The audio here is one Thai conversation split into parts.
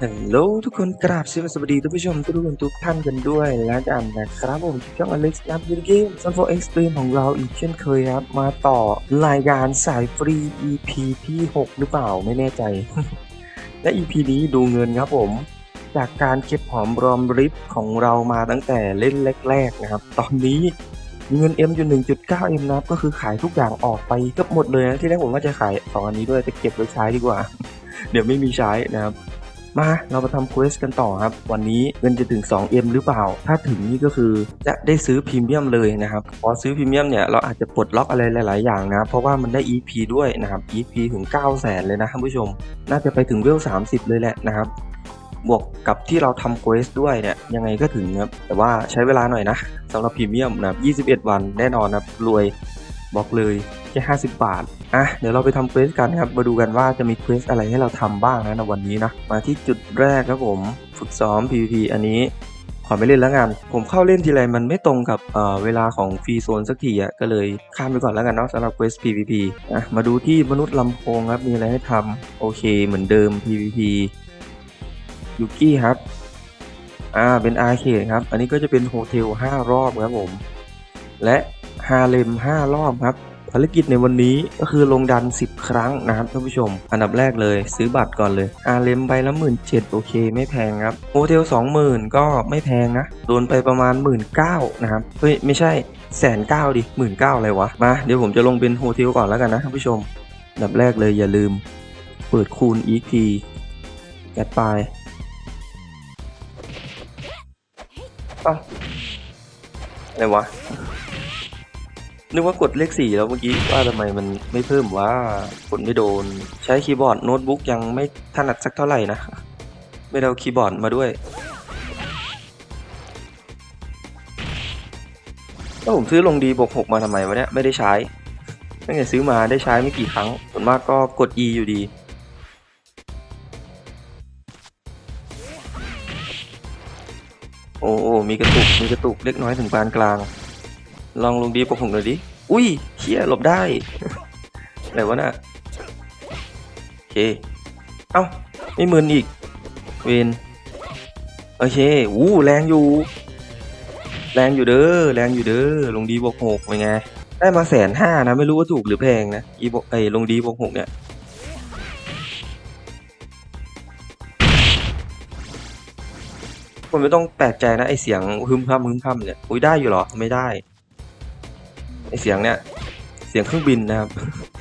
ฮัลโหลทุกคนกราบสวัสดีท่านผู้ชมทุกคนทุกท่านกันด้วยแล้วกันนะครับผมช่องอเล็กซ์นับยูเกมซันโฟเอ็กซ์ตรีมของเราอีกเช่นเคยครับ มาต่อรายการสายฟรี EP ที่ 6 หรือเปล่าไม่แน่ใจ และ EP นี้ดูเงินครับผม จากการเก็บหอมรอมริบของเรามาตั้งแต่เล่นแรกๆนะครับ ตอนนี้เงิน M อยู่ 1.9 M นะครับก็คือขายทุกอย่างออกไปเกือบหมดเลยนะที่แรกผมว่าจะขายสองอันนี้ด้วยแต่เก็บไว้ใช้ดีกว่า เดี๋ยวไม่มีใช้นะครับ มาเรามาทำเควสกันต่อครับ วันนี้เงินจะถึง 2M หรือเปล่า ถ้าถึงนี่ก็คือจะได้ซื้อพรีเมียมเลยนะครับพอซื้อพรีเมียมเนี่ยเราอาจจะปลดล็อกอะไรหลาย ๆ อย่างนะ เพราะว่ามันได้ EP ด้วยนะครับ EP ถึง 9 0 0แสนเลยนะท่านผู้ชม น่าจะไปถึงเวล30 เลยแหละนะครับบวกกับที่เราทำเควสด้วยเนี่ยยังไงก็ถึงครับแต่ว่าใช้เวลาหน่อยนะสำหรับพรีเมียมนะ21 วันแน่นอนนะรวย บอกเลยแค่ 50 บาท อะ เดี๋ยวเราไปทำเควสกันครับ มาดูกันว่าจะมีเควสอะไรให้เราทำบ้างนะในวันนี้นะ มาที่จุดแรกครับผม ฝึกซ้อม PVP อันนี้ ขอไม่เล่นแล้วกัน ผมเข้าเล่นทีไรมันไม่ตรงกับเเวลาของฟรีโซนสักทีอะ ก็เลยข้ามไปก่อนแล้วกันเนาะสำหรับเควส PVP อะ มาดูที่มนุษย์ลำโพงครับ มีอะไรให้ทำโอเคเหมือนเดิม PVP ยูกี้ครับ อ่า เป็นอาร์เคดครับ อันนี้ก็จะเป็นโฮเทล5รอบครับผม และ ฮาเลม5 รอบครับภารกิจในวันนี้ก็คือลงดัน 10 ครั้งนะครับท่านผู้ชม อันดับแรกเลยซื้อบัตรก่อนเลยอาเลมใบละหมื่นเจ็ดโอเค ไม่แพงครับโฮเทล20,000ก็ไม่แพงนะ โดนไปประมาณ1 9ื่นนะครับ เฮ้ย ไม่ใช่แสนเก้าดิหมื่นเก้าอะไรวะ มา เดี๋ยวผมจะลงเป็นโฮเทลก่อนแล้วกันนะท่านผู้ชม อันดับแรกเลยอย่าลืม เปิดคูณ EP จัดไปอ้าอะไรวะ นึกว่ากดเลขสี่แล้วเมื่อกี้ว่าทำไมมันไม่เพิ่มว่ากดไม่โดน ใช้คีย์บอร์ดโน้ตบุ๊กยังไม่ถนัดสักเท่าไหร่นะ ไม่ได้เอาคีย์บอร์ดมาด้วยแล้วผมซื้อลงดีบวกหกมาทำไมวะเนี่ยไม่ได้ใช้ตั้งแต่ซื้อมาได้ใช้ไม่กี่ครั้งส่วนมากก็กด E อยู่ดีโอ้โอ้มีกระตุก มีกระตุกเล็กน้อยถึงปานกลาง ลองลงดีปกผมหน่อยดิ อุ้ยเชี่ยหลบได้ อะไรวะน่ะโอเค เอ้า ไม่มึนอีก เวนโอเคอู้แรงอยู่ แรงอยู่เด้อ แรงอยู่เด้อ ลงดีบวกหกเป็นไง ได้มาแสนห้านะ ไม่รู้ว่าถูกหรือแพงนะ อีบไอ้ลงดีบวกหกเนี่ย คนไม่ต้องแปลกใจนะไอเสียงฮึมพำฮึมพำเนี่ย อุ้ยได้อยู่หรอ ไม่ได้ เสียงเนี่ยเสียงเครื่องบินนะครับ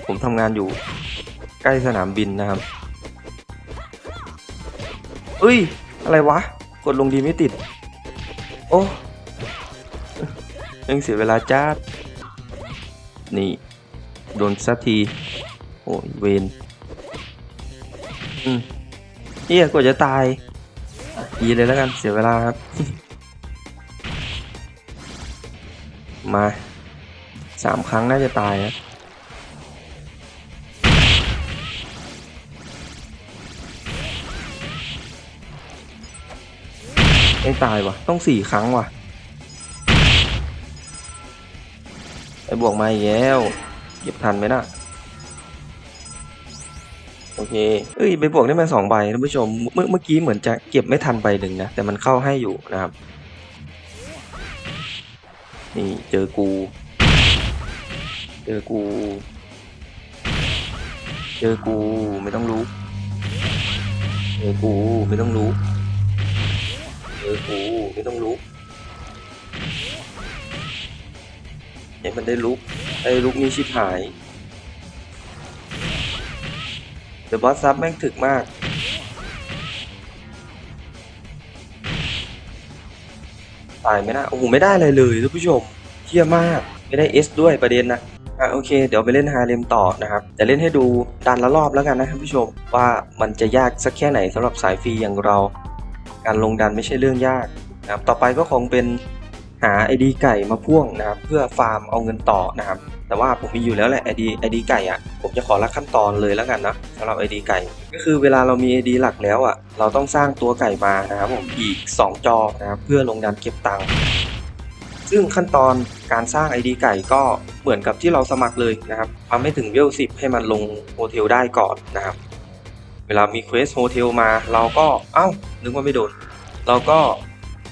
ผมทำงานอยู่ใกล้สนามบินนะครับเอ้ย อะไรวะ กดลงดีไม่ติด โอ้ยังเสียเวลาจ้านี่ โดนสักที โอ้ยเวนอืมเฮียกว่าจะตายยีเลยแล้วกัน เสียเวลาครับ มา สามครั้งน่าจะตายนะไม่ตายวะต้องสี่ครั้งวะไอ้บวกมาอีกแล้วเก็บทันไหมนะโอเค เอ้ยไปบวกได้มาสองใบท่านผู้ชม เมื่อเมื่อกี้เหมือนจะเก็บไม่ทันใบหนึ่งนะ แต่มันเข้าให้อยู่นะครับ นี่เจอกู เจอกู เจอกูไม่ต้องรู้ เจอกูไม่ต้องรู้ เจอกูไม่ต้องรู้เห็นมันได้ลุกไอ้ลุกนี่ชิบหายเดอะบอสซับแม่งถึกมากตายไหมนะโอ้โหไม่ได้อะไรเลยท่านผู้ชมเที่ยมาก ไม่ได้ S ด้วยประเด็นนะ อะโอเค เดี๋ยวไปเล่นฮาเลมต่อนะครับแต่เล่นให้ดูดันละรอบแล้วกันนะท่านผู้ชมว่ามันจะยากสักแค่ไหนสำหรับสายฟรีอย่างเรา การลงดันไม่ใช่เรื่องยากนะครับต่อไปก็คงเป็นหา ID ไก่มาพ่วงนะครับเพื่อฟาร์มเอาเงินต่อนะครับแต่ว่าผมมีอยู่แล้วแหละ ID ID ไก่อะผมจะขอละขั้นตอนเลยแล้วกันนะสำหรับ ID ไก่ ก็คือเวลาเรามี ID หลักแล้วอะเราต้องสร้างตัวไก่มานะครับผมอีก 2 จอนะครับเพื่อลงดันเก็บตังค์ ซึ่งขั้นตอนการสร้าง ID ไก่ก็เหมือนกับที่เราสมัครเลยนะครับทำให้ถึงเวล10 ให้มันลงโฮเทลได้ก่อนนะครับ เวลามีเควสโฮเทลมาเราก็เอ้า นึกว่าไม่โดน เราก็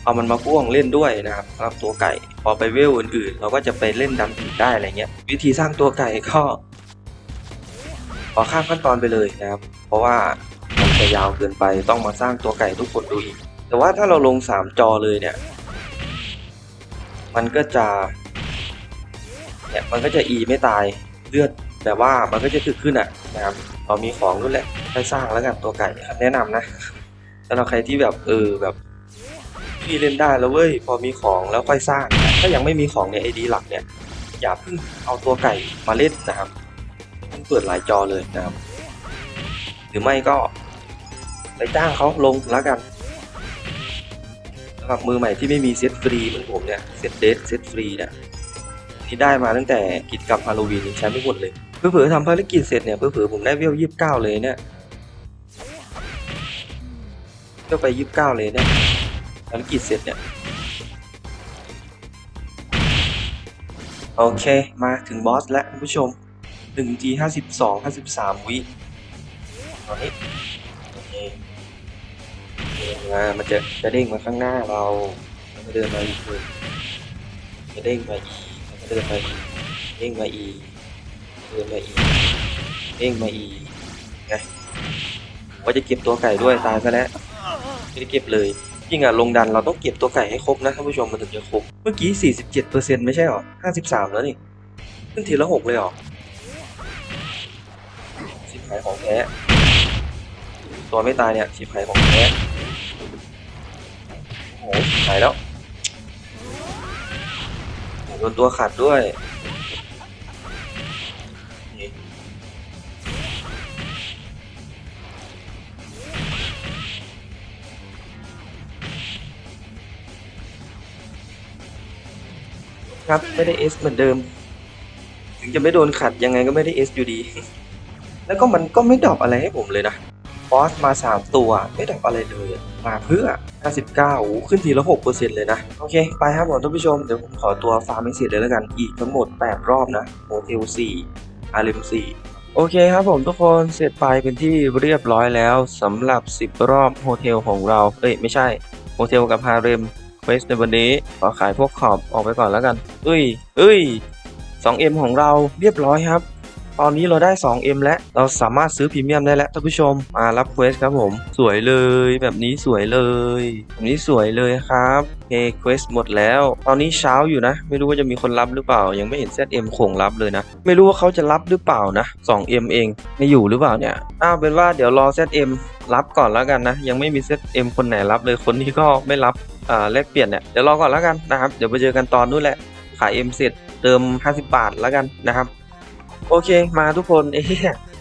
เอามันมาพ่วงเล่นด้วยนะครับสำหรับตัวไก่พอไปเวลอื่นๆ เราก็จะไปเล่นดันอื่นได้อะไรเงี้ย วิธีสร้างตัวไก่ก็ขอข้ามขั้นตอนไปเลยนะครับ เพราะว่ามันจะยาวเกินไปต้องมาสร้างตัวไก่ทุกคนดูอีกแต่ว่าถ้าเราลงสามจอเลยเนี่ย มันก็จะเนี่ยมันก็จะอีไม่ตายเลือดแต่ว่ามันก็จะถึกขึ้นอะนะครับเรามีของด้วยแหละค่อยสร้างแล้วกันตัวไก่แนะนำนะสำหรับใครที่แบบเออแบบพี่เล่นได้แล้วเว้ยพอมีของแล้วค่อยสร้าง ถ้ายังไม่มีของในไอดีหลักเนี่ยอย่าเพิ่งเอาตัวไก่มาเล่นนะครับต้องเปิดหลายจอเลยนะครับ หรือไม่ก็ไปจ้างเขาลงแล้วกัน หรับมือใหม่ที่ไม่มีเซตฟรีเหมือนผมเนี่ยเซตเดทเซตฟรีเนี่ยที่ได้มาตั้งแต่กิจกรรมฮาโลวีนใช้ไม่หมดเลยเพื่อๆทำภารกิจเสร็จเนี่ยเพื่อๆผมได้เวลยี่สิบเก้าเลยเนี่ยเวลไปยี่สิบเก้าเลยเนี่ยภารกิจเสร็จเนี่ยโอเค มาถึงบอสแล้วคุณผู้ชมหนึ่งทีห้าสิบสองห้าสิบสามวิตอนนี้ มามันจะจะเด้งมาข้างหน้าเรามันก็เดินมาอีกเลยจะเด้งมาอีกมันก็เดินมาอีกเด้งมาอีกเดินมาอีกเด้งมาอีกไงว่าจะเก็บตัวไก่ด้วยตายซะแล้วไม่ได้เก็บเลยจริงอะลงดันเราต้องเก็บตัวไก่ให้ครบนะท่านผู้ชมมันถึงจะครบเมื่อกี้ 47%ไม่ใช่หรอ 53 แล้วนี่ขึ้นทีละหกเลยเหรอสิบหายของแท้ตัวไม่ตายเนี่ยสิบหายของแท้ หหายแล้วโดนตัวขาดด้วยครับไม่ได้เอสเหมือนเดิม ถึงจะไม่โดนขัดยังไงก็ไม่ได้เอสอยู่ดี แล้วก็มันก็ไม่ดรอปอะไรให้ผมเลยนะ บอสมา 3 ตัว ไม่ดรอปอะไรเลย มาเพื่อ 59โอ้ขึ้นทีละ6%เลยนะ โอเค ไปครับผมท่านผู้ชม เดี๋ยวผมขอตัวฟาร์มให้เสร็จเลยแล้วกัน อีกทั้งหมด 8 รอบนะโมเทล4อาริม4โอเคครับผมทุกคนเสร็จไปเป็นที่เรียบร้อยแล้วสำหรับ 10 รอบโฮเทลของเรา เอ้ย ไม่ใช่ โฮเทลกับฮาเร็มเควสในวันนี้ ขอขายพวกขอบออกไปก่อนแล้วกัน เอ้ย เอ้ย 2M ของเราเรียบร้อยครับ ตอนนี้เราได้ 2M แล้ว เราสามารถซื้อพรีเมียมได้แล้วท่านผู้ชม มารับเควสครับผม สวยเลยแบบนี้สวยเลยแบบนี้สวยเลยครับเคเควสหมดแล้ว ตอนนี้เช้าอยู่นะ ไม่รู้ว่าจะมีคนรับหรือเปล่า ยังไม่เห็น ZM โขงรับเลยนะ ไม่รู้ว่าเขาจะรับหรือเปล่านะ 2M เอง ไม่อยู่หรือเปล่าเนี่ย อ้าวเป็นว่าเดี๋ยวรอ ZM รับก่อนแล้วกันนะ ยังไม่มี ZM คนไหนรับเลย คนที่ก็ไม่รับ อ่าแลกเปลี่ยนเนี่ย เดี๋ยวรอก่อนแล้วกันนะครับ เดี๋ยวไปเจอกันตอนนู้นแหละ ขาย M เสร็จเติม 50 บาทแล้วกันนะครับ โอเค มาทุกคนเอ้ย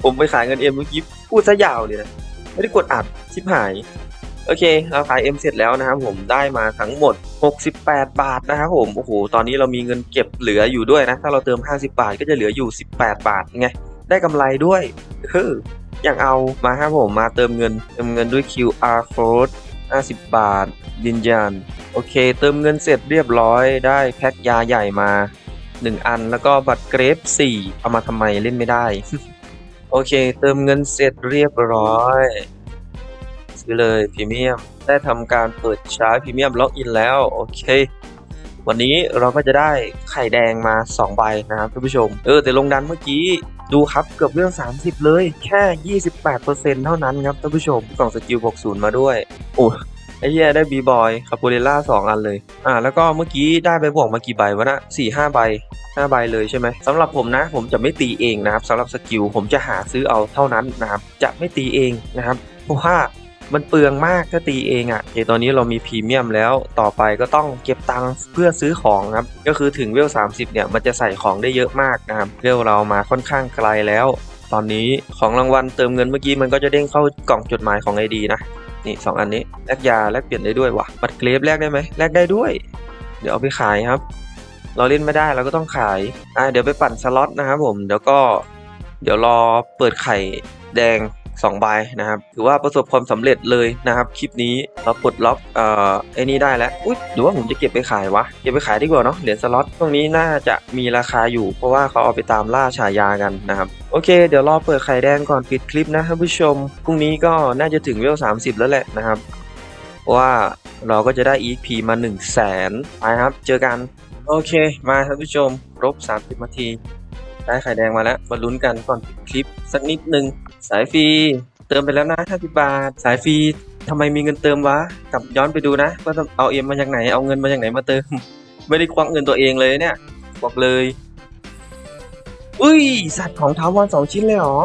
ผมไปขายเงินเอ็มเมื่อกี้พูดซะยาวเลยนะ ไม่ได้กดอัดชิบหาย โอเค เราขาย M เสร็จแล้วนะครับผมได้มาทั้งหมด 68 บาทนะครับผม โอ้โห ตอนนี้เรามีเงินเก็บเหลืออยู่ด้วยนะ ถ้าเราเติม 50 บาทก็จะเหลืออยู่ 18 บาทไง ได้กำไรด้วยเฮ้ออย่างเอามาครับผมมาเติมเงิน เติมเงินด้วย QR code 50 บาทยืนยัน โอเค เติมเงินเสร็จเรียบร้อยได้แพ็คยาใหญ่มา 1อันแล้วก็บัตรเกรฟ4เอามาทำไมเล่นไม่ได้ โอเค เติมเงินเสร็จเรียบร้อย ซื้อเลยพรีเมียมได้ทำการเปิดใช้พรีเมียมล็อกอินแล้ว โอเค วันนี้เราก็จะได้ไข่แดงมา 2 ใบนะครับท่านผู้ชม เออ แต่ลงดันเมื่อกี้ดูครับเกือบเรื่อง 30 เลย แค่ 28%เท่านั้นครับท่านผู้ชมกล่องสกิล60 มาด้วย โอ้ ไอ้เหี้ยได้บีบอยคาปูเรล่าสองอันเลย อ่า แล้วก็เมื่อกี้ได้ไปบวกมากี่ใบวะนะสี่ห้าใบห้าใบเลยใช่ไหมสำหรับผมนะ ผมจะไม่ตีเองนะครับสำหรับสกิลผมจะหาซื้อเอาเท่านั้นนะครับจะไม่ตีเองนะครับ เพราะว่ามันเปลืองมากถ้าตีเองอะ่ะโอตอนนี้เรามีพรีเมียมแล้วต่อไปก็ต้องเก็บตังค์เพื่อซื้อของครับ ก็คือถึงเวล 30 เนี่ย มันจะใส่ของได้เยอะมากนะครับเวลเรามาค่อนข้างไกลแล้ว ตอนนี้ของรางวัลเติมเงินเมื่อกี้มันก็จะเด้งเข้ากล่องจดหมายของไอดีนะ นี่สองอันนี้แลกยาแลกเปลี่ยนได้ด้วยวะบัตรเกรฟแลกได้ไหมแลกได้ด้วย เดี๋ยวเอาไปขายครับ เราเล่นไม่ได้เราก็ต้องขายอ่าเดี๋ยวไปปั่นสล็อตนะครับผมเดี๋ยวก็เดี๋ยวรอเปิดไข่แดง 2ใบนะครับถือว่าประสบความสำเร็จเลยนะครับคลิปนี้เราปลดล็อกเอ่อไอ้นี่ได้แล้วอุ๊ยหรือว่าผมจะเก็บไปขายวะเก็บไปขายดีกว่าเนาะเหรียญสล็อตพวกนี้น่าจะมีราคาอยู่ เพราะว่าเขาเอาไปตามล่าฉายากันนะครับโอเค เดี๋ยวรอเปิดไข่แดงก่อนปิดคลิปนะท่านผู้ชมพรุ่งนี้ก็น่าจะถึงเวล30 แล้วแหละนะครับว่าเราก็จะได้ EP มา 1 0 0 0 0แสนไปครับ เจอกัน โอเค มาท่านผู้ชม ครบ 30นาที ได้ไข่แดงมาแล้วมาลุ้นกันก่อนปิดคลิปสักนิดนึง สายฟรีเติมไปแล้วนะ50บาท สายฟรีทำไมมีเงินเติมวะกลับย้อนไปดูนะว่าเอาเอ็มมาจากไหนเอาเงินมาจากไหนมาเติม ไม่ได้ควักเงินตัวเองเลยเนี่ยบอกเลยอุ้ยสัตว์ของถาวรสองชิ้นเลยเหรอ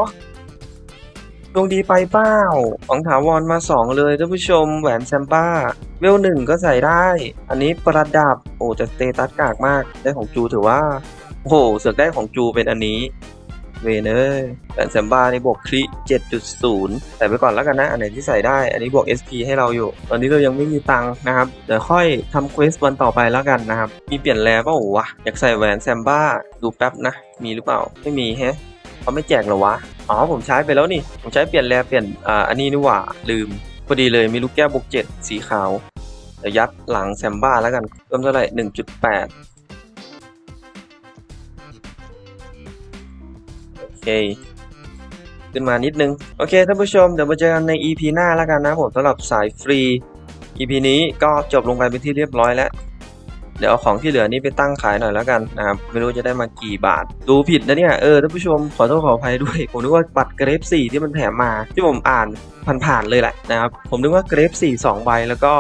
ดวงดีไปเป้าของถาวรมาสองเลยท่านผู้ชมแหวนแซมบ้า เวลหนึ่งก็ใส่ได้ อันนี้ประดับ โอ้แต่สเตตัสกากมาก ได้ของจูถือว่า โอ้โห เสือกได้ของจูเป็นอันนี้ เวเนอร์แอนแซมบ้านี่บวกคลิ7.0 แต่ไปก่อนแล้วกันนะ อันไหนที่ใส่ได้ อันนี้บวก SP ให้เราอยู่ ตอนนี้เรายังไม่มีตังค์นะครับ เดี๋ยวค่อยทำเควสวันต่อไปแล้วกันนะครับ มีเปลี่ยนแล้วเปล่าวะ อยากใส่แหวนแซมบ้า ดูแป๊บนะ มีหรือเปล่า ไม่มีแฮะเขาไม่แจกหรอวะ อ๋อ ผมใช้ไปแล้วนี่ ผมใช้เปลี่ยนแล้เปลี่ยน อ่า อันนี้นี่หว่า ลืม พอดีเลย มีลูกแก้วบวก7สีขาวเะยวยัดหลังแซมบ้าแล้วกัน เพิ่มเท่าไหร่1.8 เค ขึ้นมานิดนึง โอเคท่านผู้ชมเดี๋ยวมาเจอกันใน EP หน้าแล้วกันนะผมสำหรับสายฟรี EP นี้ก็จบลงไปเป็นที่เรียบร้อยแล้ว เดี๋ยวเอาของที่เหลือนี้ไปตั้งขายหน่อยแล้วกันนะครับไม่รู้จะได้มากี่บาท ดูผิดนะเนี่ยเออท่านผู้ชมขอโทษขออภัยด้วย ผมนึกว่าบัตรเกรฟ4ที่มันแถมมาที่ผมอ่านผ่านๆเลยแหละนะครับผมนึกว่าเกรฟ4 2ใบแล้วก็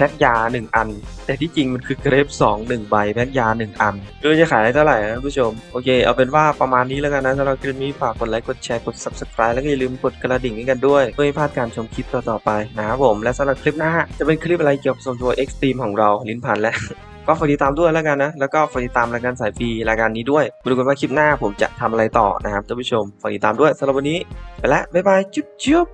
พ็กยา 1 อัน แต่ที่จริงมันคือเกรฟ2 1ใบแพ็กยา 1 อันไม่รู้จะขายได้เท่าไหร่นะท่านผู้ชม โอเค เอาเป็นว่าประมาณนี้แล้วกันนะสำหรับคลิปนี้ฝากกดไลค์กดแชร์กด subscribe แล้วก็อย่าลืมกดกระดิ่งให้กันด้วยเพื่อไม่พลาดการชมคลิปต่อๆไปนะครับผมและสำหรับคลิปหน้าจะเป็นคลิปอะไรเกี่ยวกับโซนทัวร์เอ็กซ์ตรีมของเราลิ้นพันและก็ฝากติดตามด้วยแล้วกันนะ แล้วก็ฝากติดตามรายการสายฟรีรายการนี้ด้วยมาดูกันว่าคลิปหน้าผมจะทำอะไรต่อนะครับท่านผู้ชมฝากติดตามด้วยสำหรับวันนี้ไปแล้วบ๊ายบาย จุ๊บจุ๊บ